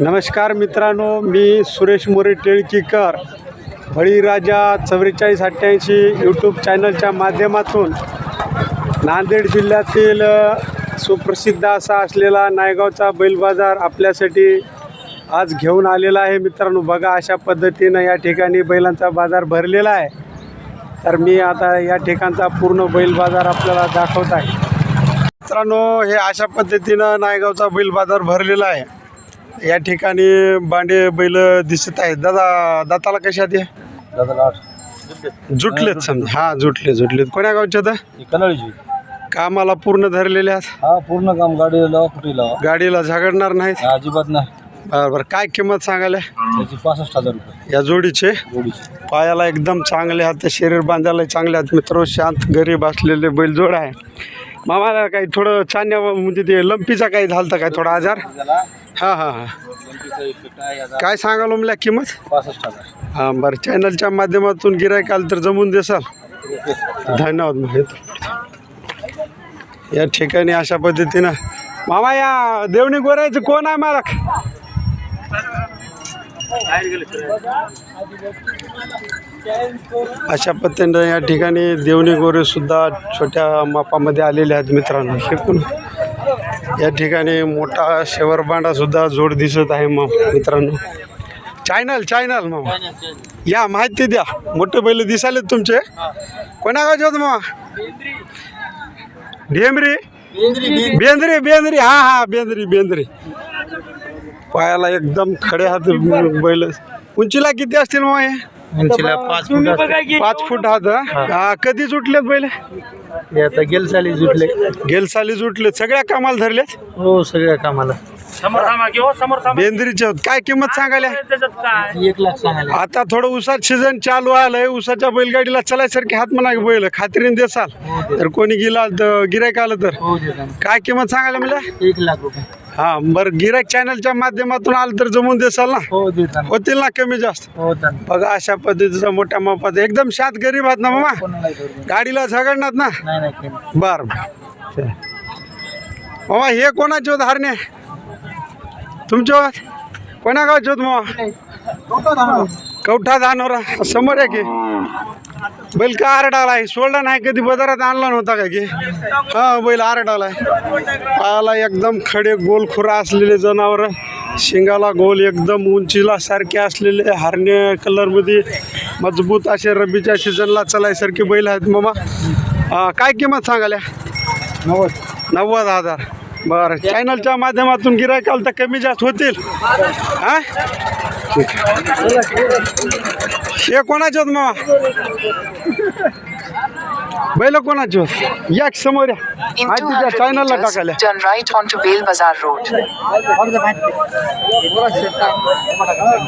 नमस्कार मित्रांनो मी सुरेश मोरे टिळकीकर बळीराजा चव्वेचाळीस अठ्ठ्याऐंशी यूट्यूब चॅनलच्या माध्यमातून नांदेड जिल्ह्यातील सुप्रसिद्ध असा असलेला नायगावचा बैल बाजार आपल्यासाठी आज घेऊन आलेला आहे. मित्रांनो बघा अशा पद्धतीनं या ठिकाणी बैलांचा बाजार भरलेला आहे. तर मी आता या ठिकाणचा पूर्ण बैल बाजार आपल्याला दाखवत आहे. मित्रांनो हे अशा पद्धतीनं नायगावचा बैल बाजार भरलेला आहे. या ठिकाणी बांडे बैल दिसत आहेत. दादा दाताला कशात आहे जुटलेत समजा. हा जुटले जुटलेत. कोण्या गावच्या तर कनाळीची कामाला पूर्ण धरलेले आहेत? हा पूर्ण काम गाडीला लावा कुठे लावा. गाडीला झगडणार नाहीत? अजिबात नाही. बरं बरं. काय किंमत सांगायला? त्याची पासष्ट हजार रुपये. या जोडीचे? जोडीची. पायाला एकदम चांगले आहेत. शरीर बांधायला चांगले आहेत. मित्र शांत गरीब असलेले बैलजोड आहे. मामाला काही थोडं छान म्हणजे ते लंपीचा काही झालता काय थोडा आजार? हां हां हां. काय सांगाल मला किंमत? हां बरं. चॅनलच्या माध्यमातून गिरायक आलं तर जमून देसाल. धन्यवाद मग या ठिकाणी अशा पद्धतीनं मामा या देवणी गोरायचं कोण आहे मालक? अशा पद्धतीनं या ठिकाणी देवणी गोरेसुद्धा छोट्या मापामध्ये आलेले आहेत मित्रांनो. हे पण या ठिकाणी मोठा शेवरबांडासुद्धा जोड दिसत आहे मग मित्रांनो. चायनल चायनल मामा. या माहिती द्या. मोठे बैल दिसाले तुमचे. कोणा गावचे होत मामा? ढेमरी बेंद्री बेंद्री हा हा बेंद्री बेंद्री पायाला एकदम खडे हात बैल. उंचीला किती असतील हे? उंचीला पाच फूट पाच फूट हात हा? हा. कधी सुटलेत बैल? आता गेल साली जुटले गेल साली सुटलेत. सगळ्या कामाला धरलेत? हो सगळ्या कामाला. समोर थांबा किंवा समोर थांबा. बेंद्रीचे होत. काय किंमत सांगायला? त्याच्यात काय? एक लाख सांगायला. आता थोडं उसात सीझन चालू आलंय. उसाच्या बैलगाडीला चलायसारखे हात म्हणा बैल. खात्रीने देसाल. तर कोणी गेला तर गिरायक आलं तर. हो देता काय किंमत सांगायला मला एक लाख रुपये. हा बरं. गिरायक चॅनलच्या माध्यमातून आलं तर जमून देसाल ना? हो होतील ना कमी जास्त? हो बघा अशा पद्धतीचा मोठ्या मापात एकदम शांत गरीब आहात ना मामा? कोणाला करू गाडीला झगडणार ना? नाही नाही काही बर बर. मामा हे कोणाचे होत हरणे तुमचे होत? कोणा गावचे होत मामा? कवठा धानोरा. समोर आहे. की बैल का आरडाला आहे? सोडला नाही कधी बाजारात आणला नव्हता का की? हा बैल आरडाला आहे. पायाला एकदम खडे गोल खुरा असलेले जनावर शिंगाला गोल एकदम उंचीला सारखे असलेले हारणे कलरमध्ये मजबूत असे रब्बीच्या सीझनला चलायसारखे बैल आहेत मामा. काय किंमत सांगाल्या? नव्वद नव्वद हजार. बरं चॅनलच्या माध्यमातून गिरायक आलं तर कमी जास्त होतील. हा? हे कोणाचे होत मामा बैल कोणाचे होत या समोर या. In माहिती 200 द्या चॅनलला टाकायला.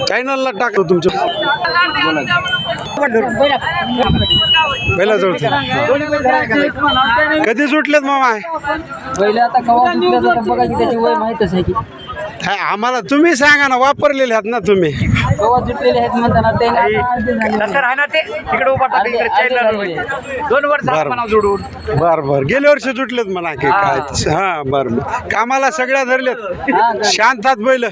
चॅनलला टाकतो तुमचं. पहिला जोड कधी सुटलेत मामा? पहिले आता कवा जुटल्या जातं बघा की त्याची वय माहीतच आहे की. हा, आम्हाला तुम्ही सांगा ना वापरलेले आहात ना तुम्ही? कवा जुटलेले आहेत म्हणताना ते तसं राहणार ते तिकडे उभा इकडे चॅनल. दोन वर्ष बरं. जोडून. बर बर. गेल्या वर्षी सुटलेत म्हणा की काय तसं. हा बर. बर कामाला सगळ्या धरलेत. शांतात बैल.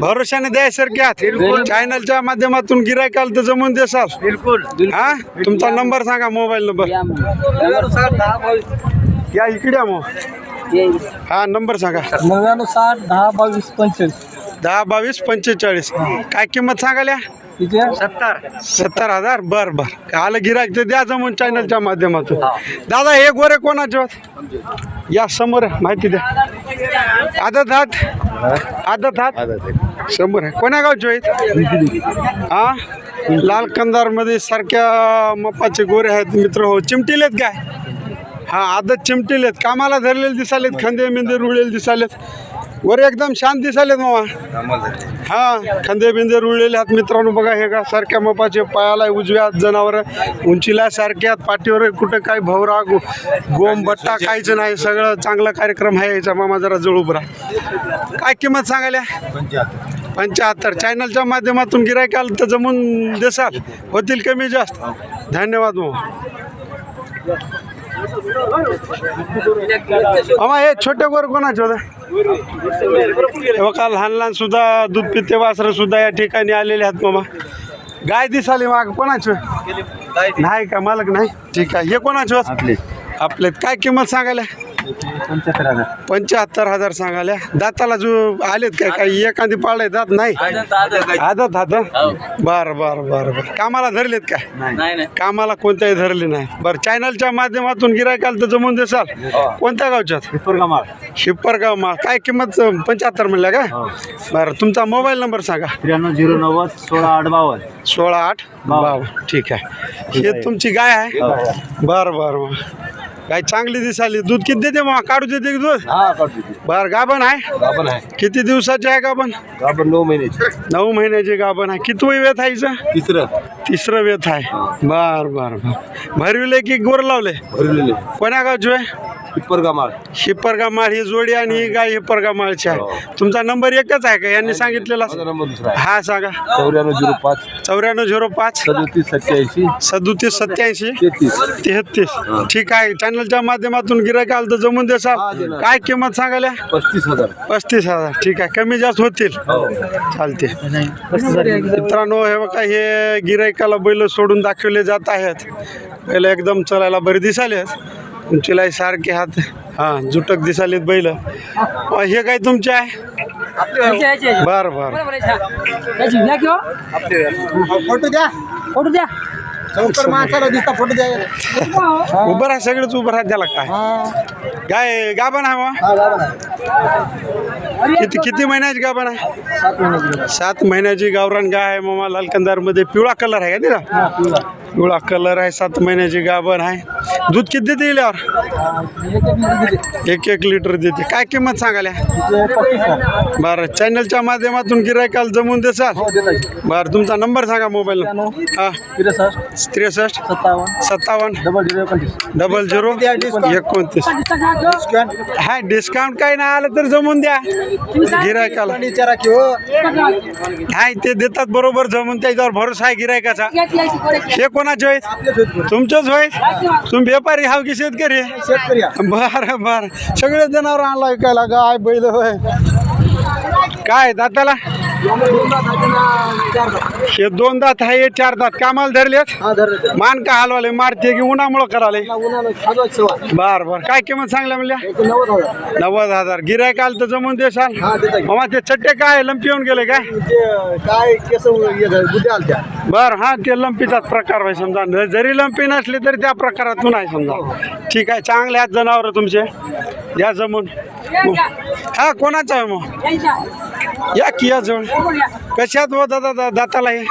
भरोशाने द्यायसारखे आहात चॅनलच्या माध्यमातून गिरायक आलं तर जमून देसाल बिलकुल. हा? तुमचा नंबर सांगा मोबाईल नंबर या इकडे या मग. हा नंबर सांगा. नव्याण्णव साठ दहा बावीस पंचवीस. दहा बावीस पंचेचाळीस. काय किंमत सांगाल्या सत्तर. सत्तर हजार? बर बर. आलं गिरायक तर द्या जमून चॅनलच्या माध्यमातून. दादा हे गोरे कोणाचे होत? या समोर आहे, माहिती द्या. आदत हात? आदत हात? समोर आहे. कोण्या गावचे आहेत? हा? लाल कंदारमध्ये सारख्या मपाचे गोरे आहेत मित्र. हो चिमटिलेत काय? हा आदत चिमटिलेत कामाला धरलेले दिसालेत खंदे मिंदे रुळलेले दिसालेत वर एकदम शांत दिसालेत मामा. हा खंदे बिंदे रुळलेले आहेत मित्रांनो बघा हे का सारख्या मपाचे पायाला उजव्या जनावर उंचीला सारख्या पाठीवर कुठं काय भवरा गो गोम बट्टा काहीच नाही सगळं चांगला कार्यक्रम आहे याचा. मामा जरा जवळ उभं राहा. काय किंमत सांगायला? पंच्याहत्तर. चॅनलच्या माध्यमातून गिरायक आलं तर जमून देसाल. होतील कमी जास्त. धन्यवाद मामा. मामा हे छोटे गोर कोणाचे होते? बघा लहान लहान सुद्धा दूध पिते वासरं सुद्धा या ठिकाणी आलेले आहेत मामा. गाय दिसाली माग कोणाची? नाही. का मालक नाही? ठीक आहे. हे कोणाचे आपले. आपले काय किंमत सांगायला? पंच्याहत्तर हजार पंच्याहत्तर हजार सांगायला दाताला जो आलेत काय काही एखादी पाळले दात नाही? आदत हात बर बर बर बर. कामाला धरलेत काय? नाही नाही. कामाला कोणत्याही धरले नाही. बरं चॅनलच्या माध्यमातून गिरायकाल तर जमून देसाल? कोणत्या गावच्यात? पिपरगामाळ शिप्परगाव मा काय किंमत पंच्याहत्तर म्हणल्या का? बरं तुमचा मोबाईल नंबर सांगा. त्र्याण्णव झिरो नव्वद सोळा आठ बावन्न. सोळा आठ बावन्न. ठीक आहे. हे तुमची गाय आहे. बरं बरं बरं. गाय चांगली दिसाली दूध किती देते मग काढू देते की दूध? हा काढतो बरं गाभण आहे? गाभण आहे. किती दिवसाची आहे गाभण? गाभण नऊ महिन्याची. नऊ महिन्याची गाभण आहे. किती वेत आहे हिचं? तिसरं. तिसरं वेत आहे. बर बर बर. भरविले की गोर लावले. भरलेले कोण्या गावची आहे हिप्परगा माळ ही जोडी आणि ही गाय हिप्परगा माळची आहे तुमचा नंबर एकच आहे का? यांनी सांगितलेला माझा नंबर दुसरा आहे. हा सांगा. चौऱ्याण्णव झिरो पाच. चौऱ्याण्णव झिरो पाच. सदोतीस सत्याऐंशी. सदोतीस सत्याऐंशी. तेहतीस. तेहतीस. ठीक आहे. चॅनलच्या माध्यमातून गिरायक आलं तर जमून हा, देसाल देणार. काय किंमत सांगायला? पस्तीस हजार. पस्तीस हजार. ठीक आहे. कमी जास्त होतील. हो. चालते मित्रांनो हे बघा हे गिरायकाला बैल सोडून दाखवले जात आहेत. बैल एकदम चलायला बरे दिसाले तुमचीला सारखे हात. हां जुटक दिसालेत बैल. हे काय तुमचे आहे. बर बर. फोटो द्या. फोटो द्या. फोटो द्या. उभं राहा सगळेच उभं राहा त्याला काय? काय गाभण आहे मग? किती किती महिन्याची गाभण आहे? सात महिन्याची गावरान गाय आहे मामा. लालकंदारमध्ये पिवळा कलर आहे का तिला? पिवळा कलर आहे सात महिन्याची गाभण आहे. दूध किती देते इल्यावर एक एक लिटर देते. काय किंमत सांगाल्या बरं चॅनलच्या माध्यमातून गिरायकाल जमून देसाल बरं तुमचा नंबर सांगा मोबाईल हा. त्रेसष्ट सत्तावन्न सत्तावन्न डबल झिरो एकोणतीस. डबल झिरो एकोणतीस. हा डिस्काउंट काही नाही. आलं तर जमून द्या. गिरायकाला. विचारा की हो. नाही ते देतात बरोबर जमून त्याच्यावर भरोसा आहे गिरायकाचा. हे कोणाचे आहेत? तुमचंच होय? तुम्ही व्यापारी हाव की शेतकरी? शेतकरी बरं बरं. सगळे जनावर आणला विकायला गाय बैल होय. काय दाताला? हे दोन दात आहे हे चार दात. कामाला धरलेत? हा धर मान का हलवाले? मारते की उन्हामुळं कराले? बर बर. काय किंमत सांगल्या म्हणल्या? नव्वद हजार. गिरायक आलं तर जमून हा की. मामा ते चट्टे काय? लंपी येऊन गेले काय? काय बर हा ते लंपीचाच प्रकार आहे समजा. जरी लंपी नसली तरी त्या प्रकारातून आहे समजा. ठीक आहे चांगले आहेत जनावर तुमचे. या जमून. हा कोणाचं आहे मग? या की या जवळ. कशात हो दादा दा- दाताला हे?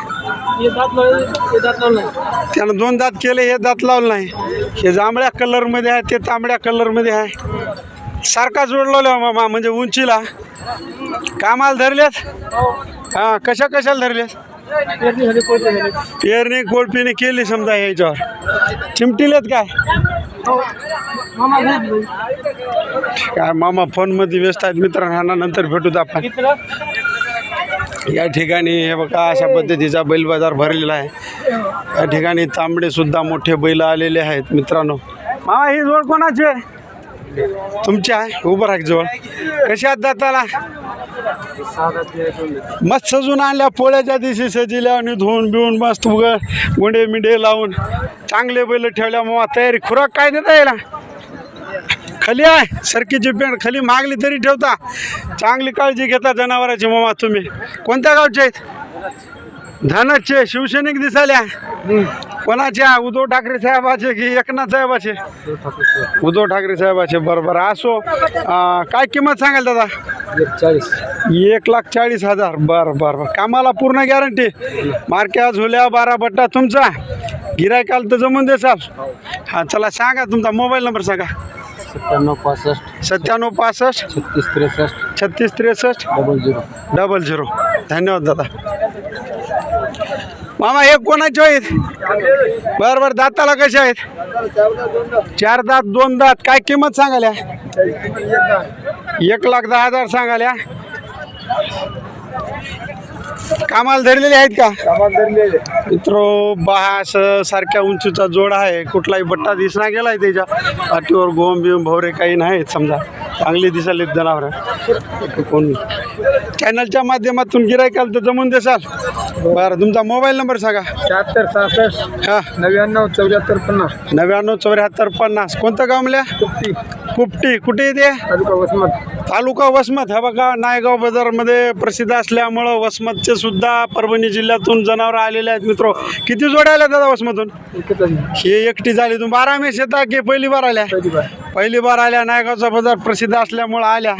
त्यानं दोन दात केले हे दात लावलं नाही. हे जांभळ्या कलरमध्ये आहे ते तांबड्या कलरमध्ये आहे. सारखा जोडलेला मामा म्हणजे उंचीला. कामाला धरल्यात हा कशा कशाला धरल्यात पेरणी कोळपीने केली समजा याच्यावर चिमटिलेत काय? काय मामा फोनमध्ये व्यस्त आहेत मित्रांना नंतर भेटूत आपण. या ठिकाणी हे बघा अशा पद्धतीचा बैल बाजार भरलेला आहे. या ठिकाणी तांबडे सुद्धा मोठे बैल आलेले आहेत मित्रांनो. मामा ही जोड कोणाची आहे? तुमची आहे? उभं राख जवळ कशी आहात दाताला? मस्त सजून आणल्या पोळ्याच्या दिवशी सजिल्या आणि धुवून बिवून मस्त उग गुंडे मिंडे लावून चांगले बैल ठेवल्या मग तयारी खुराक काय देता येईल खाली आहे. सरकीची पेंट खाली मागली तरी ठेवता. चांगली काळजी घेता जनावरांची मामा तुम्ही. कोणत्या गावचे आहेत? धनाचे शिवसैनिक दिसाल्या कोणाच्या उद्धव ठाकरे साहेबाचे की एकनाथ साहेबाचे? उद्धव ठाकरे साहेबाचे. बरोबर असो. काय किंमत सांगाल दादा? चाळीस एक लाख चाळीस हजार. बरं बरं बरं. कामाला पूर्ण गॅरंटी मार्क्या झुल्या बारा बट्टा तुमचा. गिरायकाल तर जमून देसाल. हां चला सांगा तुमचा मोबाईल नंबर सांगा. सत्त्याण्णव पासष्ट. सत्त्याण्णव पासष्ट. छत्तीस त्रेसष्ट. छत्तीस त्रेसष्ट. Double zero. Double zero. धन्यवाद दादा. मामा हे कोणाचे आहेत? बरं बरं दाताला कसे आहेत? चार दात दोन दात. काय किंमत सांगाल्या? एक लाख दहा हजार सांगाल्या. कामाला धरलेले आहेत का? मित्र बहास सारख्या उंचीचा जोड आहे. कुठलाही बट्टा दिसना गेलाय त्याच्या. पाठीवर गोम बिम भवरे काही नाहीत समजा. चांगली दिसायला जनावर कोण? चॅनलच्या माध्यमातून गिरायकाल तर जमून देसाल. बरं तुमचा मोबाईल नंबर सांगा. शहात्तर सहासष्ट हां. नव्याण्णव चौऱ्याहत्तर पन्नास. नव्याण्णव चौऱ्याहत्तर पन्नास. कोणतं गाव म्हणल्या? कुप्ती कुपटी. कुठे येते तालुका वसमत. तालुका वसमत. हा बघा नायगाव बाजारमध्ये प्रसिद्ध असल्यामुळं वसमतचे सुद्धा परभणी जिल्ह्यातून जनावरं आलेले आहेत मित्र. किती जोड्या आल्या दादा आहे. हे एकटी झाली. तुम्ही बारा मेस येता की पहिली बार आल्या? पहिली बार. पहिली बार आल्या. नायगावचा बाजार प्रसिद्ध असल्यामुळं आल्या.